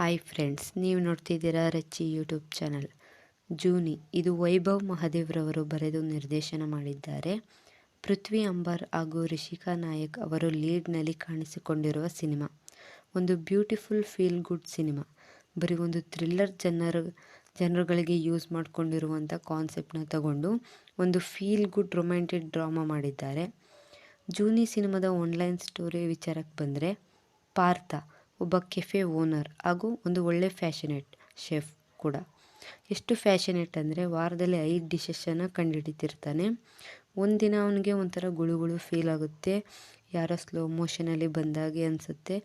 Hi friends ನೀವು ನೋಡ್ತಿದ್ದೀರಾ Rachchi YouTube channel ಜೂನಿ, ಇದು ವೈಭವ್ ಮಹಾದೇವ್ರವರು ಬರೆದು ನಿರ್ದೇಶನ ಮಾಡಿದ್ದಾರೆ. ಪೃಥ್ವಿ ಅಂಬರ್ ಹಾಗೂ ರಿಷಿಕಾ ನಾಯಕ್ ಅವರು ಲೀಡ್ನಲ್ಲಿ ಕಾಣಿಸಿಕೊಂಡಿರುವ ಸಿನಿಮಾ. ಒಂದು ಬ್ಯೂಟಿಫುಲ್ ಫೀಲ್ ಗುಡ್ ಸಿನಿಮಾ. ಬರೀ ಒಂದು ಥ್ರಿಲ್ಲರ್ ಜನರ, ಜನರುಗಳಿಗೆ ಯೂಸ್ ಮಾಡಿಕೊಂಡಿರುವಂಥ ಕಾನ್ಸೆಪ್ಟನ್ನ ತಗೊಂಡು ಒಂದು ಫೀಲ್ ಗುಡ್ ರೊಮ್ಯಾಂಟಿಕ್ ಡ್ರಾಮಾ ಮಾಡಿದ್ದಾರೆ. ಜೂನಿ ಸಿನಿಮಾದ ಆನ್ಲೈನ್ ಸ್ಟೋರಿ ವಿಚಾರಕ್ಕೆ ಬಂದರೆ ಪಾರ್ಥ ಒಬ್ಬ ಕೆಫೆ ಓನರ್ ಹಾಗೂ ಒಂದು ಒಳ್ಳೆ ಫ್ಯಾಷನೇಟ್ ಶೆಫ್ ಕೂಡ. ಎಷ್ಟು ಫ್ಯಾಷನೇಟ್ ಅಂದರೆ ವಾರದಲ್ಲಿ ಐದು ಡಿಶಸ್ಸನ್ನು ಕಂಡುಹಿಡಿತಿರ್ತಾನೆ. ಒಂದಿನ ಅವನಿಗೆ ಒಂಥರ ಗುಳುಗುಳು ಫೀಲ್ ಆಗುತ್ತೆ. ಯಾರೋ ಸ್ಲೋ ಮೋಷನಲ್ಲಿ ಬಂದಾಗೆ ಅನಿಸುತ್ತೆ.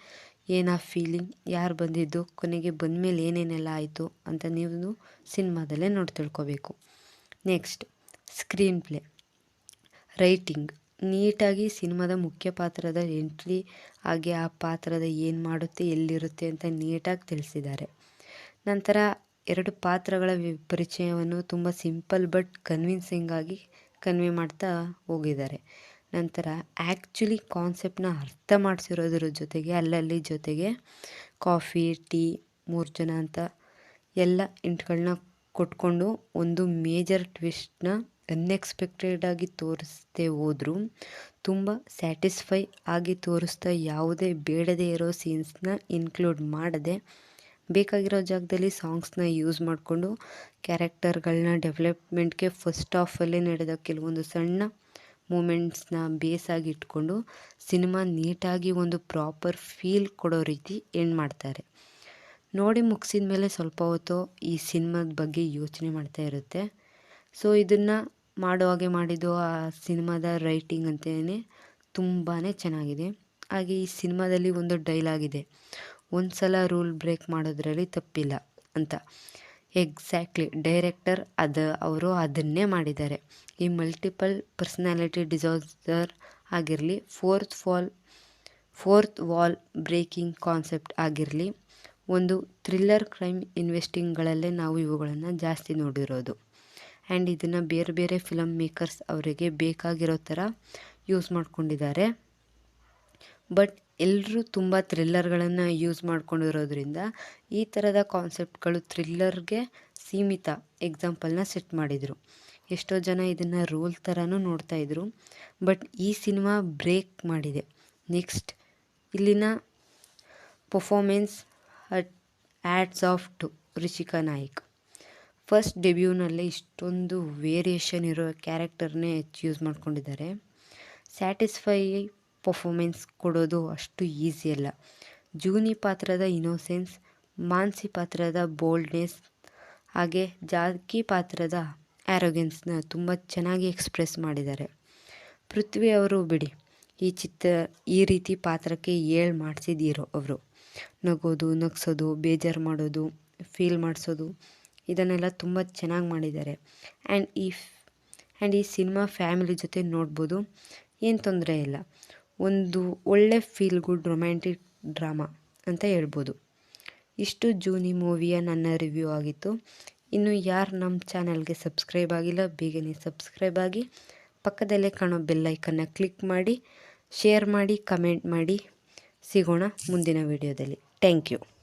ಏನು ಫೀಲಿಂಗ್ ಯಾರು ಬಂದಿದ್ದು? ಕೊನೆಗೆ ಬಂದಮೇಲೆ ಏನೇನೆಲ್ಲ ಆಯಿತು ಅಂತ ನೀವು ಸಿನಿಮಾದಲ್ಲೇ ನೋಡಿ ತಿಳ್ಕೋಬೇಕು. ನೆಕ್ಸ್ಟ್ ಸ್ಕ್ರೀನ್ ಪ್ಲೇ ರೈಟಿಂಗ್ ನೀಟಾಗಿ ಸಿನಿಮಾದ ಮುಖ್ಯ ಪಾತ್ರದ ಎಂಟ್ರಿ ಹಾಗೆ ಆ ಪಾತ್ರದ ಏನು ಮಾಡುತ್ತೆ, ಎಲ್ಲಿರುತ್ತೆ ಅಂತ ನೀಟಾಗಿ ತಿಳಿಸಿದ್ದಾರೆ. ನಂತರ ಎರಡು ಪಾತ್ರಗಳ ಪರಿಚಯವನ್ನು ತುಂಬ ಸಿಂಪಲ್ ಬಟ್ ಕನ್ವಿನ್ಸಿಂಗ್ ಆಗಿ ಕನ್ವೆ ಮಾಡ್ತಾ ಹೋಗಿದ್ದಾರೆ. ನಂತರ ಆ್ಯಕ್ಚುಲಿ ಕಾನ್ಸೆಪ್ಟನ್ನ ಅರ್ಥ ಮಾಡಿಸಿರೋದ್ರ ಜೊತೆಗೆ, ಅಲ್ಲಲ್ಲಿ ಜೊತೆಗೆ ಕಾಫಿ, ಟೀ ಮೂರು ಜನ ಅಂತ ಎಲ್ಲ ಇಂಟ್ಗಳನ್ನ ಕೊಟ್ಕೊಂಡು ಒಂದು ಮೇಜರ್ ಟ್ವಿಸ್ಟ್ನ ಅನ್ಎಕ್ಸ್ಪೆಕ್ಟೆಡಾಗಿ ತೋರಿಸ್ದೇ ಹೋದರೂ. ತುಂಬ ಸ್ಯಾಟಿಸ್ಫೈ ಆಗಿ ತೋರಿಸ್ತಾ ಯಾವುದೇ ಬೇಡದೇ ಇರೋ ಸೀನ್ಸ್ನ ಇನ್ಕ್ಲೂಡ್ ಮಾಡದೆ ಬೇಕಾಗಿರೋ ಜಾಗದಲ್ಲಿ ಸಾಂಗ್ಸ್ನ ಯೂಸ್ ಮಾಡಿಕೊಂಡು ಕ್ಯಾರೆಕ್ಟರ್ಗಳನ್ನ ಡೆವಲಪ್ಮೆಂಟ್ಗೆ ಫಸ್ಟ್ ಆಫಲ್ಲೇ ನಡೆದ ಕೆಲವೊಂದು ಸಣ್ಣ ಮೂಮೆಂಟ್ಸ್ನ ಬೇಸಾಗಿ ಇಟ್ಕೊಂಡು ಸಿನಿಮಾ ನೀಟಾಗಿ ಒಂದು ಪ್ರಾಪರ್ ಫೀಲ್ ಕೊಡೋ ರೀತಿ ಎಂಡ್ ಮಾಡ್ತಾರೆ. ನೋಡಿ ಮುಗಿಸಿದ ಮೇಲೆ ಸ್ವಲ್ಪ ಹೊತ್ತು ಈ ಸಿನಿಮಾದ ಬಗ್ಗೆ ಯೋಚನೆ ಮಾಡ್ತಾ ಇರುತ್ತೆ. ಸೊ ಇದನ್ನು ಮಾಡೋ ಹಾಗೆ ಮಾಡಿದ್ದು ಆ ಸಿನಿಮಾದ ರೈಟಿಂಗ್ ಅಂತಲೇ ತುಂಬಾ ಚೆನ್ನಾಗಿದೆ. ಹಾಗೆ ಈ ಸಿನಿಮಾದಲ್ಲಿ ಒಂದು ಡೈಲಾಗ್ ಇದೆ ಒಂದು ಸಲ ರೂಲ್ ಬ್ರೇಕ್ ಮಾಡೋದ್ರಲ್ಲಿ ತಪ್ಪಿಲ್ಲ ಅಂತ. ಎಕ್ಸಾಕ್ಟ್ಲಿ, ಡೈರೆಕ್ಟರ್ ಅದು, ಅವರು ಅದನ್ನೇ ಮಾಡಿದ್ದಾರೆ. ಈ ಮಲ್ಟಿಪಲ್ ಪರ್ಸ್ನಾಲಿಟಿ ಡಿಸಾರ್ಡರ್ ಆಗಿರಲಿ, fourth fall, fourth wall breaking concept ಆಗಿರಲಿ, ಒಂದು ಥ್ರಿಲ್ಲರ್ ಕ್ರೈಮ್ ಇನ್ವೆಸ್ಟಿಂಗ್ಗಳಲ್ಲೇ ನಾವು ಇವುಗಳನ್ನು ಜಾಸ್ತಿ ನೋಡಿರೋದು. ಆ್ಯಂಡ್ ಇದನ್ನು ಬೇರೆ ಬೇರೆ ಫಿಲಮ್ ಮೇಕರ್ಸ್ ಅವರಿಗೆ ಬೇಕಾಗಿರೋ ಥರ ಯೂಸ್ ಮಾಡ್ಕೊಂಡಿದ್ದಾರೆ. ಬಟ್ ಎಲ್ಲರೂ ತುಂಬ ಥ್ರಿಲ್ಲರ್ಗಳನ್ನು ಯೂಸ್ ಮಾಡ್ಕೊಂಡಿರೋದ್ರಿಂದ ಈ ಥರದ ಕಾನ್ಸೆಪ್ಟ್ಗಳು ಥ್ರಿಲ್ಲರ್ಗೆ ಸೀಮಿತ ಎಕ್ಸಾಂಪಲ್ನ ಸೆಟ್ ಮಾಡಿದರು. ಎಷ್ಟೋ ಜನ ಇದನ್ನು ರೋಲ್ ಥರನೂ ನೋಡ್ತಾಯಿದ್ರು ಬಟ್ ಈ ಸಿನಿಮಾ ಬ್ರೇಕ್ ಮಾಡಿದೆ. ನೆಕ್ಸ್ಟ್ ಇಲ್ಲಿನ performance adds up to Rishika Naik first ಡೆಬ್ಯೂನಲ್ಲೇ ಇಷ್ಟೊಂದು ವೇರಿಯೇಷನ್ ಇರೋ ಕ್ಯಾರೆಕ್ಟರ್ನೇ ಯೂಸ್ ಮಾಡ್ಕೊಂಡಿದ್ದಾರೆ. ಸ್ಯಾಟಿಸ್ಫೈ ಪರ್ಫಾಮೆನ್ಸ್ ಕೊಡೋದು ಅಷ್ಟು ಈಸಿ ಅಲ್ಲ. ಜೂನಿ ಪಾತ್ರದ ಇನೋಸೆನ್ಸ್ ಮಾನ್ಸಿ ಪಾತ್ರದ ಬೋಲ್ಡ್ನೆಸ್ ಹಾಗೆ ಜಾಕಿ ಪಾತ್ರದ ಆ್ಯರೋಗೆನ್ಸ್ನ ತುಂಬ ಚೆನ್ನಾಗಿ ಎಕ್ಸ್ಪ್ರೆಸ್ ಮಾಡಿದ್ದಾರೆ. ಪೃಥ್ವಿ ಅವರು ಬಿಡಿ, ಈ ಚಿತ್ರ ಈ ರೀತಿ ಪಾತ್ರಕ್ಕೆ ಏಳು ಮಾಡಿಸಿದ್ದೀರೋ ಅವರು. ನಗೋದು, ನಗ್ಸೋದು, ಬೇಜಾರು ಮಾಡೋದು ಫೀಲ್ ಮಾಡಿಸೋದು. ಇದನ್ನೆಲ್ಲ ತುಂಬ ಚೆನ್ನಾಗಿ ಮಾಡಿದ್ದಾರೆ. ಆ್ಯಂಡ್ ಈ ಆ್ಯಂಡ್ ಈ ಸಿನಿಮಾ ಫ್ಯಾಮಿಲಿ ಜೊತೆ ನೋಡ್ಬೋದು, ಏನು ತೊಂದರೆ ಇಲ್ಲ. ಒಂದು ಒಳ್ಳೆ ಫೀಲ್ ಗುಡ್ ರೊಮ್ಯಾಂಟಿಕ್ ಡ್ರಾಮಾ ಅಂತ ಹೇಳ್ಬೋದು. ಇಷ್ಟು ಜೂನಿ ಮೂವಿಯ ನನ್ನ ರಿವ್ಯೂ ಆಗಿತ್ತು. ಇನ್ನು ಯಾರು ನಮ್ಮ ಚಾನಲ್ಗೆ ಸಬ್ಸ್ಕ್ರೈಬ್ ಆಗಿಲ್ಲ, ಬೇಗನೆ ಸಬ್ಸ್ಕ್ರೈಬ್ ಆಗಿ, ಪಕ್ಕದಲ್ಲೇ ಕಾಣೋ ಬೆಲ್ಲೈಕನ್ನ ಕ್ಲಿಕ್ ಮಾಡಿ ಶೇರ್ ಮಾಡಿ ಕಮೆಂಟ್ ಮಾಡಿ, ಸಿಗೋಣ ಮುಂದಿನ ವಿಡಿಯೋದಲ್ಲಿ ಥ್ಯಾಂಕ್ ಯು